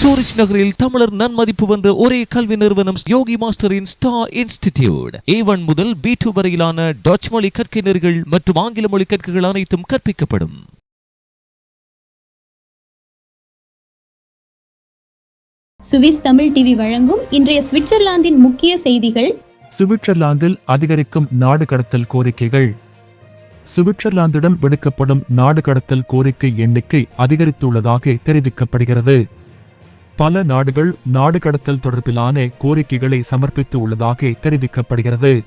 Zurich நகரில் தமிழர் நன்மதிப்பு வந்த ஒரே கல்வி நிறுவனம் யோகி மாஸ்டரின் ஸ்டார் இன்ஸ்டிடியூட். ஏ ஒன் முதல் பி டூ வரையிலான டச் மொழி கற்கையினர்கள் மற்றும் ஆங்கில மொழி கற்கைகள் அனைத்தும் கற்பிக்கப்படும். சுவிஸ் தமிழ் டிவி வழங்கும் இன்றைய சுவிட்சர்லாந்தின் முக்கிய செய்திகள். சுவிட்சர்லாந்தில் அதிகரிக்கும் நாடு கடத்தல் கோரிக்கைகள். சுவிட்சர்லாந்திடம் விடுக்கப்படும் நாடு கடத்தல் கோரிக்கை எண்ணிக்கை அதிகரித்துள்ளதாக தெரிவிக்கப்படுகிறது. பல நாடுகள் நாடு கடத்தல் தொடர்பிலான கோரிக்கைகளை சமர்ப்பித்து உள்ளதாக தெரிவிக்கப்படுகிறது.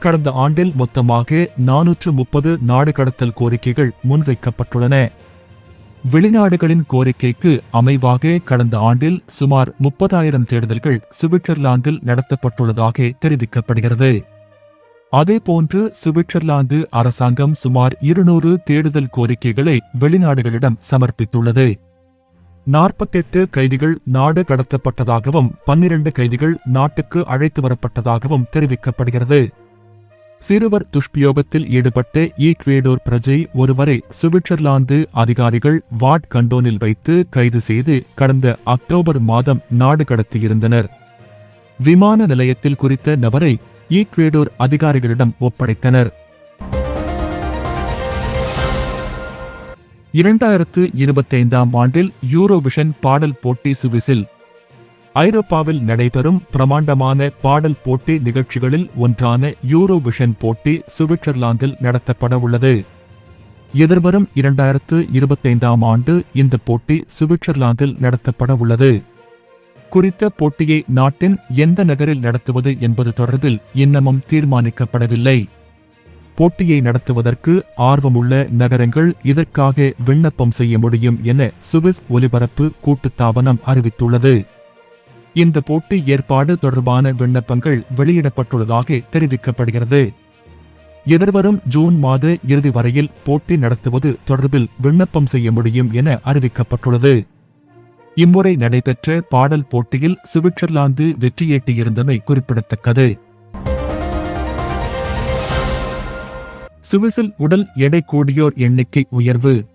கடந்த ஆண்டில் மொத்தமாக நானூற்று முப்பது நாடு கடத்தல் கோரிக்கைகள் முன்வைக்கப்பட்டுள்ளன. வெளிநாடுகளின் கோரிக்கைக்கு அமைவாக கடந்த ஆண்டில் சுமார் முப்பதாயிரம் தேடுதல்கள் சுவிட்சர்லாந்தில் நடத்தப்பட்டுள்ளதாக தெரிவிக்கப்படுகிறது. அதேபோன்று சுவிட்சர்லாந்து அரசாங்கம் சுமார் இருநூறு தேடுதல் கோரிக்கைகளை வெளிநாடுகளிடம் சமர்ப்பித்துள்ளது. நாற்பத்தெட்டு கைதிகள் நாடு கடத்தப்பட்டதாகவும் பன்னிரண்டு கைதிகள் நாட்டுக்கு அழைத்து வரப்பட்டதாகவும் தெரிவிக்கப்படுகிறது. சிறுவர் துஷ்பியோகத்தில் ஈடுபட்ட ஈக்வேடோர் பிரஜை ஒருவரை சுவிட்சர்லாந்து அதிகாரிகள் வாட் கண்டோனில் வைத்து கைது செய்து கடந்த அக்டோபர் மாதம் நாடு கடத்தியிருந்தனர். விமான நிலையத்தில் குறித்த நபரை ஈக்வேடோர் அதிகாரிகளிடம் ஒப்படைத்தனர். இரண்டாயிரத்து இருபத்தைந்தாம் ஆண்டில் யூரோவிஷன் பாடல் போட்டி சுவிசில். ஐரோப்பாவில் நடைபெறும் பிரமாண்டமான பாடல் போட்டி நிகழ்ச்சிகளில் ஒன்றான யூரோவிஷன் போட்டி சுவிட்சர்லாந்தில் நடத்தப்பட உள்ளது. எதிர்வரும் இரண்டாயிரத்து இருபத்தைந்தாம் ஆண்டு இந்த போட்டி சுவிட்சர்லாந்தில் நடத்தப்பட உள்ளது. குறித்த போட்டியை நாட்டின் எந்த நகரில் நடத்துவது என்பது தொடர்பில் இன்னமும் தீர்மானிக்கப்படவில்லை. போட்டியை நடத்துவதற்கு ஆர்வமுள்ள நகரங்கள் இதற்காக விண்ணப்பம் செய்ய முடியும் என சுவிஸ் ஒலிபரப்பு கூட்டுத்தாபனம் அறிவித்துள்ளது. இந்த போட்டி ஏற்பாடு தொடர்பான விண்ணப்பங்கள் வெளியிடப்பட்டுள்ளதாக தெரிவிக்கப்படுகிறது. எதிர்வரும் ஜூன் மாத இறுதி வரையில் போட்டி நடத்துவது தொடர்பில் விண்ணப்பம் செய்ய முடியும் என அறிவிக்கப்பட்டுள்ளது. இம்முறை நடைபெற்ற பாடல் போட்டியில் சுவிட்சர்லாந்து வெற்றியீட்டியிருந்தமை குறிப்பிடத்தக்கது. சுவிஸில் உடல் எடை கூடியோர் எண்ணிக்கை உயர்வு.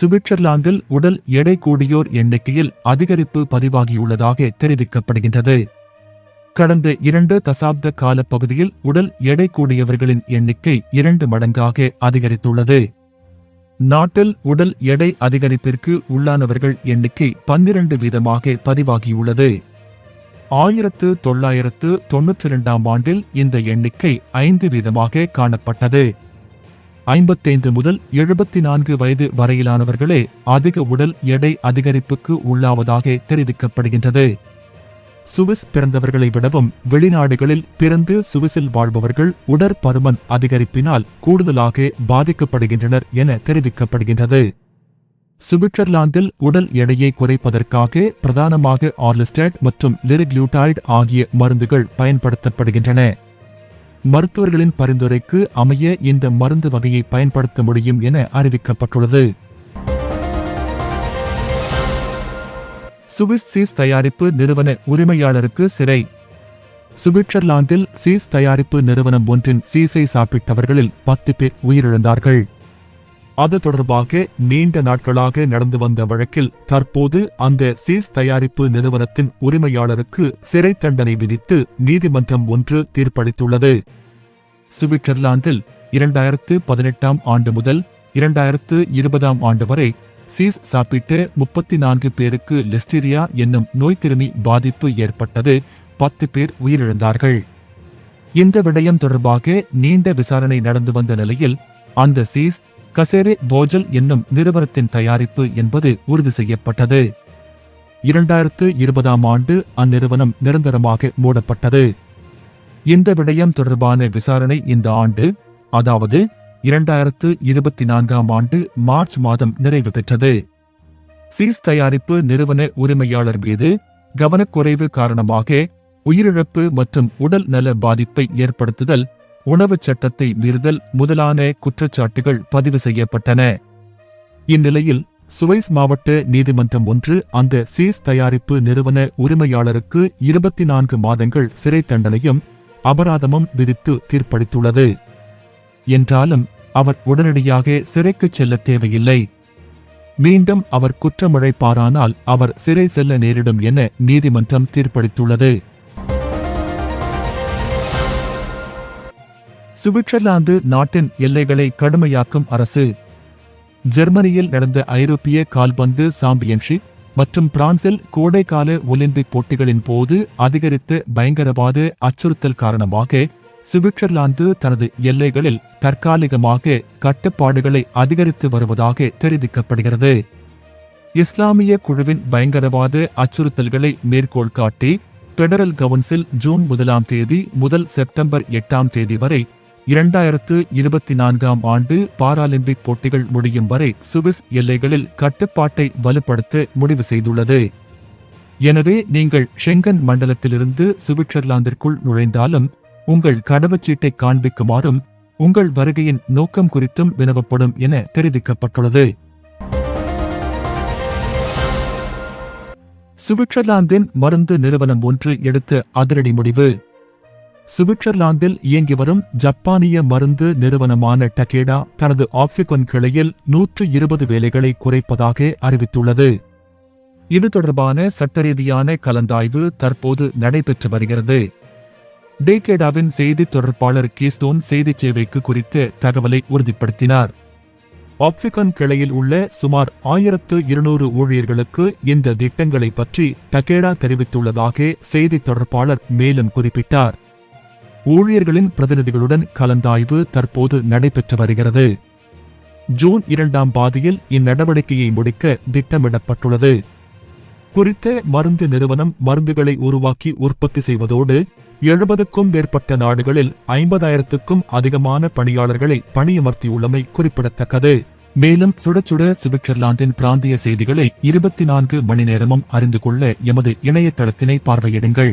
சுவிட்சர்லாந்தில் உடல் எடை கூடியோர் எண்ணிக்கையில் அதிகரிப்பு பதிவாகியுள்ளதாக தெரிவிக்கப்படுகின்றது. கடந்த இரண்டு தசாப்த கால பகுதியில் உடல் எடை கூடியவர்களின் எண்ணிக்கை இரண்டு மடங்காக அதிகரித்துள்ளது. நாட்டில் உடல் எடை அதிகரிப்பிற்கு உள்ளானவர்கள் எண்ணிக்கை பன்னிரண்டு வீதமாக பதிவாகியுள்ளது. ஆயிரத்து தொள்ளாயிரத்து தொன்னூற்றி இரண்டாம் ஆண்டில் இந்த எண்ணிக்கை ஐந்து வீதமாக காணப்பட்டது. ஐம்பத்தைந்து முதல் எழுபத்தி நான்கு வயது வரையிலானவர்களே அதிக உடல் எடை அதிகரிப்புக்கு உள்ளாவதாக தெரிவிக்கப்படுகின்றது. சுவிஸ் பிறந்தவர்களை விடவும் வெளிநாடுகளில் பிறந்து சுவிஸில் வாழ்பவர்கள் உடற்பருமன் அதிகரிப்பினால் கூடுதலாக பாதிக்கப்படுகின்றனர் என தெரிவிக்கப்படுகின்றது. சுவிட்சர்லாந்தில் உடல் எடையை குறைப்பதற்காக பிரதானமாக ஆர்லிஸ்டேட் மற்றும் லிரிக்ளூட்டாய்டு ஆகிய மருந்துகள் பயன்படுத்தப்படுகின்றன. மருத்துவர்களின் பரிந்துரைக்கு அமைய இந்த மருந்து வகையை பயன்படுத்த முடியும் என அறிவிக்கப்பட்டுள்ளது. சுவிஸ் சீஸ் தயாரிப்பு நிறுவன உரிமையாளருக்கு சிறை. சுவிட்சர்லாந்தில் சீஸ் தயாரிப்பு நிறுவனம் ஒன்றின் சீஸை சாப்பிட்டவர்களில் பத்து பேர் உயிரிழந்தார்கள். அது தொடர்பாக நீண்ட நாட்களாக நடந்து வந்த வழக்கில் தற்போது அந்த சீஸ் தயாரிப்பு நிறுவனத்தின் உரிமையாளருக்கு சிறை தண்டனை விதித்து நீதிமன்றம் ஒன்று தீர்ப்பளித்துள்ளது. சுவிட்சர்லாந்தில் இரண்டாயிரத்து பதினெட்டாம் ஆண்டு முதல் இரண்டாயிரத்து இருபதாம் ஆண்டு வரை சீஸ் சாப்பிட்டு முப்பத்தி நான்கு பேருக்கு லிஸ்டீரியா என்னும் நோய்க்கிருமி பாதிப்பு ஏற்பட்டது பத்து பேர் உயிரிழந்தார்கள். இந்த விடயம் தொடர்பாக நீண்ட விசாரணை நடந்து வந்த நிலையில் அந்த சீஸ் கசேரே போஜல் என்னும் நிறுவனத்தின் தயாரிப்பு என்பது உறுதி செய்யப்பட்டது. இரண்டாயிரத்து இருபதாம் ஆண்டு அந்நிறுவனம் நிரந்தரமாக மூடப்பட்டது. இந்த விடயம் தொடர்பான விசாரணை இந்த ஆண்டு அதாவது இரண்டாயிரத்து இருபத்தி நான்காம் ஆண்டு மார்ச் மாதம் நிறைவு பெற்றது. சீஸ் தயாரிப்பு நிறுவன உரிமையாளர் மீது கவனக்குறைவு காரணமாக உயிரிழப்பு மற்றும் உடல் நல பாதிப்பை ஏற்படுத்துதல் உணவுச் சட்டத்தை மீறுதல் முதலான குற்றச்சாட்டுகள் பதிவு செய்யப்பட்டன. இந்நிலையில் சுவைஸ் மாவட்ட நீதிமன்றம் ஒன்று அந்த சீஸ் தயாரிப்பு நிறுவன உரிமையாளருக்கு இருபத்தி நான்கு மாதங்கள் சிறை தண்டனையும் அபராதமும் விதித்து தீர்ப்பளித்துள்ளது. என்றாலும் அவர் உடனடியாக சிறைக்குச் செல்ல தேவையில்லை. மீண்டும் அவர் குற்றமிழைப்பாரானால் அவர் சிறை செல்ல நேரிடும் என நீதிமன்றம் தீர்ப்பளித்துள்ளது. சுவிட்சர்லாந்து நாட்டின் எல்லைகளை கடுமையாக்கும் அரசு. ஜெர்மனியில் நடந்த ஐரோப்பிய கால்பந்து சாம்பியன்ஷிப் மற்றும் பிரான்சில் கோடைக்கால ஒலிம்பிக் போட்டிகளின் போது அதிகரித்த பயங்கரவாத அச்சுறுத்தல் காரணமாக சுவிட்சர்லாந்து தனது எல்லைகளில் தற்காலிகமாக கட்டுப்பாடுகளை அதிகரித்து வருவதாக தெரிவிக்கப்படுகிறது. இஸ்லாமிய குழுவின் பயங்கரவாத அச்சுறுத்தல்களை மேற்கோள் காட்டி பெடரல் கவுன்சில் ஜூன் முதலாம் தேதி முதல் செப்டம்பர் எட்டாம் தேதி வரை இரண்டாயிரத்து இருபத்தி நான்காம் ஆண்டு பாராலிம்பிக் போட்டிகள் முடியும் வரை சுவிஸ் எல்லைகளில் கட்டுப்பாட்டை வலுப்படுத்த முடிவு செய்துள்ளது. எனவே நீங்கள் ஷெங்கன் மண்டலத்திலிருந்து சுவிட்சர்லாந்திற்குள் நுழைந்தாலும் உங்கள் கடவுச்சீட்டை காண்பிக்குமாறும் உங்கள் வருகையின் நோக்கம் குறித்தும் வினவப்படும் என தெரிவிக்கப்பட்டுள்ளது. சுவிட்சர்லாந்தின் மருந்து நிறுவனம் ஒன்று எடுத்த அதிரடி முடிவு. சுவிட்சர்லாந்தில் இயங்கி வரும் ஜப்பானிய மருந்து நிறுவனமான டகேடா தனது ஆப்ரிக்கன் கிளையில் நூற்று இருபது வேலைகளை குறைப்பதாக அறிவித்துள்ளது. இது தொடர்பான சட்டரீதியான கலந்தாய்வு தற்போது நடைபெற்று வருகிறது. டேகேடாவின் செய்தி தொடர்பாளர் கீஸ்டோன் செய்திச் சேவைக்கு குறித்த தகவலை உறுதிப்படுத்தினார். ஆப்ரிக்கன் கிளையில் உள்ள சுமார் ஆயிரத்து இருநூறு ஊழியர்களுக்கு இந்த திட்டங்களை பற்றி டகேடா தெரிவித்துள்ளதாக செய்தி தொடர்பாளர் மேலும் குறிப்பிட்டார். ஊழியர்களின் பிரதிநிதிகளுடன் கலந்தாய்வு தற்போது நடைபெற்று வருகிறது. ஜூன் இரண்டாம் பாதியில் இந்நடவடிக்கையை முடிக்க திட்டமிடப்பட்டுள்ளது. குறித்த மருந்து நிறுவனம் மருந்துகளை உருவாக்கி உற்பத்தி செய்வதோடு எழுபதுக்கும் மேற்பட்ட நாடுகளில் ஐம்பதாயிரத்துக்கும் அதிகமான பணியாளர்களை பணியமர்த்தியுள்ளமை குறிப்பிடத்தக்கது. மேலும் சுடச்சுட சுவிட்சர்லாந்தின் பிராந்திய செய்திகளை இருபத்தி நான்கு மணி நேரமும் அறிந்து கொள்ள எமது இணையதளத்தினை பார்வையிடுங்கள்.